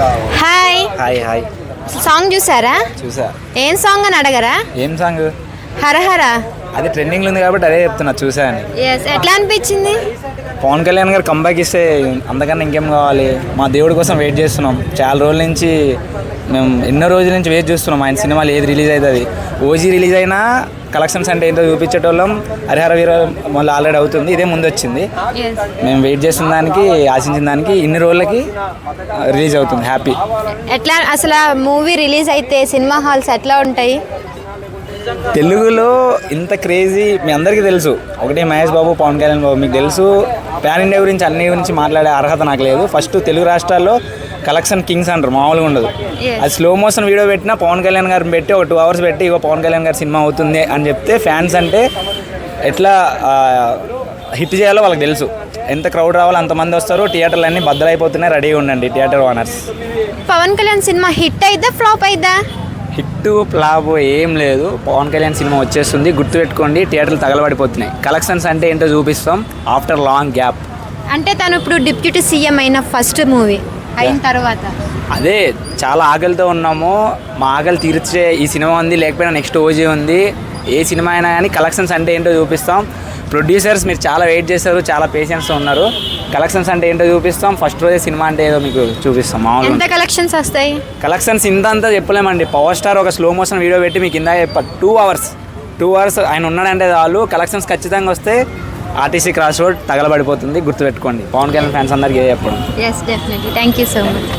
Hi. Hi hi. Song చూసారా? చూసా. ఏం సాంగ్ అని అడగరా? ఏం సాంగ్? హరహర. అది ట్రెండింగ్లో ఉంది కాబట్టి అదే చెప్తున్నా చూసా అని. ఎస్ ఎట్లా అనిపించింది? పవన్ కళ్యాణ్ గారు కంబ్యాక్ ఇస్తే అంతకన్నా ఇంకేం కావాలి? మా దేవుడి కోసం వెయిట్ చేస్తున్నాం. చాలా రోజుల నుంచి మేము ఎన్నో రోజుల నుంచి వెయిట్ చేస్తున్నాం. ఆయన సినిమాలు ఏది రిలీజ్ అవుతుంది? ఓజీ రిలీజ్ అయినా కలెక్షన్స్ అంటే ఏంటో చూపించేటోళ్ళం. హరిహర వీర మళ్ళీ ఆల్రెడీ అవుతుంది. ఇదే ముందు వచ్చింది. మేము వెయిట్ చేస్తున్న దానికి ఆశించిన దానికి ఇన్ని రోజులకి రిలీజ్ అవుతుంది. హ్యాపీ ఎట్లా అసలు మూవీ రిలీజ్ అయితే సినిమా హాల్స్ ఎట్లా ఉంటాయి? తెలుగులో ఇంత క్రేజీ మీ అందరికీ తెలుసు. ఒకటి మహేష్ బాబు పవన్ కళ్యాణ్ బాబు. మీకు తెలుసు ప్యాన్ ఇండియా గురించి అన్ని గురించి మాట్లాడే అర్హత నాకు లేదు. ఫస్ట్ తెలుగు రాష్ట్రాల్లో కలెక్షన్ కింగ్స్ అంటారు మామూలుగా ఉండదు. అది స్లో మోషన్ వీడియో పెట్టినా పవన్ కళ్యాణ్ గారిని పెట్టి ఒక టూ అవర్స్ పెట్టి ఇగో పవన్ కళ్యాణ్ గారి సినిమా అవుతుంది అని చెప్తే ఫ్యాన్స్ అంటే ఎట్లా హిట్ చేయాలో వాళ్ళకి తెలుసు. ఎంత క్రౌడ్ రావాలో అంతమంది వస్తారు థియేటర్లు అన్నీ బద్దలైపోతున్నాయి రెడీగా ఉండండి థియేటర్ ఓనర్స్ పవన్ కళ్యాణ్ సినిమా హిట్ అయిద్దా ఫ్లాప్ అయిద్దా? హిట్ ఫ్లాప్ ఏం లేదు. పవన్ కళ్యాణ్ సినిమా వచ్చేస్తుంది గుర్తుపెట్టుకోండి థియేటర్లు తగలబడిపోతున్నాయి. కలెక్షన్స్ అంటే ఏంటో చూపిస్తాం ఆఫ్టర్ లాంగ్ గ్యాప్ అంటే తను ఇప్పుడు డిప్యూటీ సీఎం అయిన ఫస్ట్ మూవీ అయిన తర్వాత? అదే చాలా ఆకలితో ఉన్నాము. మా ఆకలి తీర్చే ఈ సినిమా ఉంది లేకపోయినా నెక్స్ట్ ఓజీ ఉంది. ఏ సినిమా అయినా కానీ కలెక్షన్స్ అంటే ఏంటో చూపిస్తాం. ప్రొడ్యూసర్స్ మీరు చాలా వెయిట్ చేశారు చాలా పేషెన్స్తో ఉన్నారు. కలెక్షన్స్ అంటే ఏంటో చూపిస్తాం. ఫస్ట్ రోజే సినిమా అంటే ఏదో మీకు చూపిస్తాం మామూలుగా ఎంత కలెక్షన్స్ వస్తాయి? కలెక్షన్స్ ఇంత అంతా చెప్పలేమండి. పవర్ స్టార్ ఒక స్లో మోషన్ వీడియో పెట్టి మీకు ఇందా చెప్ప టూ అవర్స్ టూ అవర్స్ ఆయన ఉన్నాడంటే చాలు. కలెక్షన్స్ ఖచ్చితంగా వస్తే ఆర్టీసీ క్రాస్ రోడ్ తగలబడిపోతుంది గుర్తుపెట్టుకోండి. పవన్ కళ్యాణ్ ఫ్యాన్స్ అందరికీ ఇదే చెప్పడం. Yes definitely thank you so much